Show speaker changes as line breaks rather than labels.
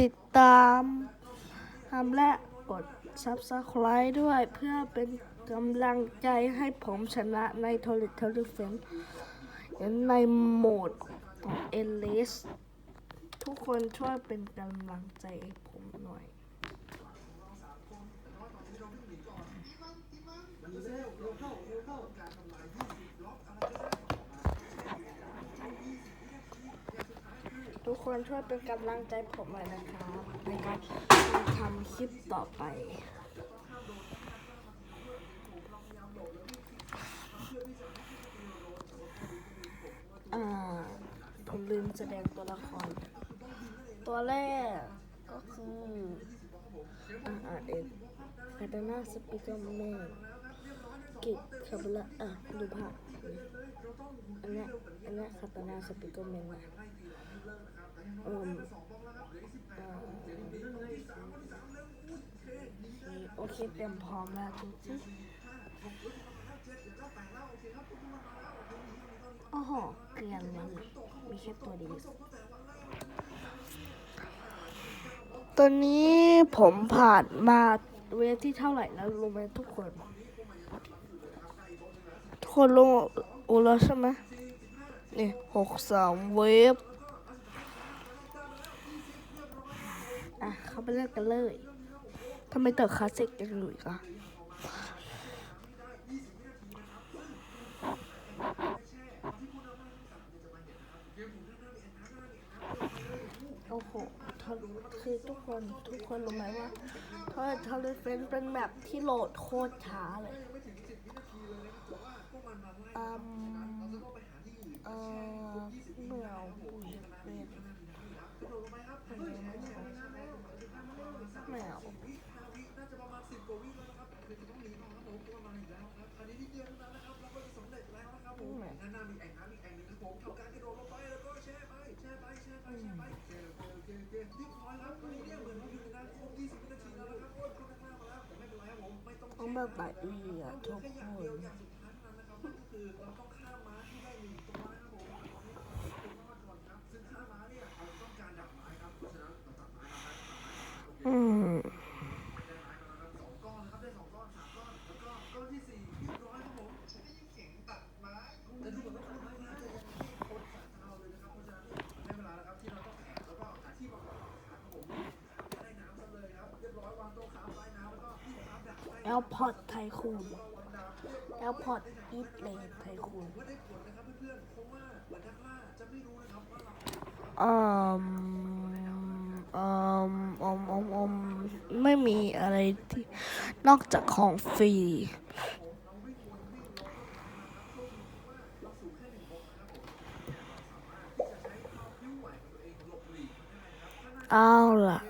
ติดตามทำและกด Subscribe ด้วยเพื่อเป็นกำลังใจให้ผมชนะในโทรเทอริเฟนในโหมดของเอลิสทุกคนช่วยเป็นกำลังใจให้ผมหน่อย ทุกคนช่วยเป็นกำลังใจผมหน่อยนะครับในการทำคลิปต่อไปอ่าผมลืมแสดงตัวละคร ตัวแรกก็คืออาอ่าเองคาตาน่าสปิเกอร์แมนกิจคาบละอะดูภาพอัน เนี้ยอันเนี้ยคาตานาสปิเกอร์แมนนะอืมอโอเคเตรียมพร้อมแล้วทุกทีโอ้โห เกลียนมันมีแค่ตัวเดียวตอนนี้ผมผ่านมาเวฟที่เท่าไหร่แล้วรู้ไหมทุกคน ทุกคนรู้รู้แล้วใช่ไหม นี่หกสามเวฟอะเขาไปเล่นกันเลยทำไมเตอคลาสสิกยังอยู่อีกอะโอ้โหทะคือทุกคนทุกคนรู้ไหมว่าทอยทะเลเฟนเป็นแบบที่โหลดโคตรช้าเลยอืม เออเมื่ออุ้ยเป็นแมวต้องแบบไหนดีอะทุกคนอืม แอลพอดไทคูนแอลพอดอีทเลนไทคูนอืมอืมอืมอืมอืมไม่มีอะไรที่นอกจากของฟรีเอาล่ะ